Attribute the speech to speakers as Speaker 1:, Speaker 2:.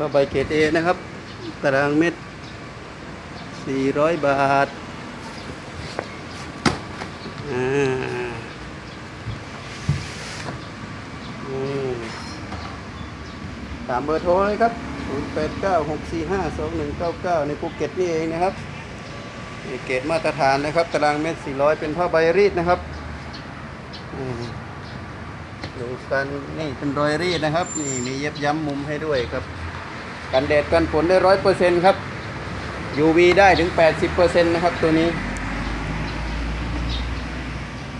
Speaker 1: ผ้าใบเกรดเอนะครับ ตารางเมตร 400 บาท อ่าตามเบอร์โทรเลยครับ 0896452199 ในภูเก็ตนี่เองนะครับเกรดมาตรฐานนะครับ ตารางเมตร 400 เป็นผ้าใบรีดนะครับอืมดูกันนี่เป็นรอยรีดนะครับ นี่มีเย็บย้ำมุมให้ด้วยครับ กันแดดกันฝนได้ร้อยเปอร์เซ็นต์ครับ UV ได้ถึง 80%นะครับตัวนี้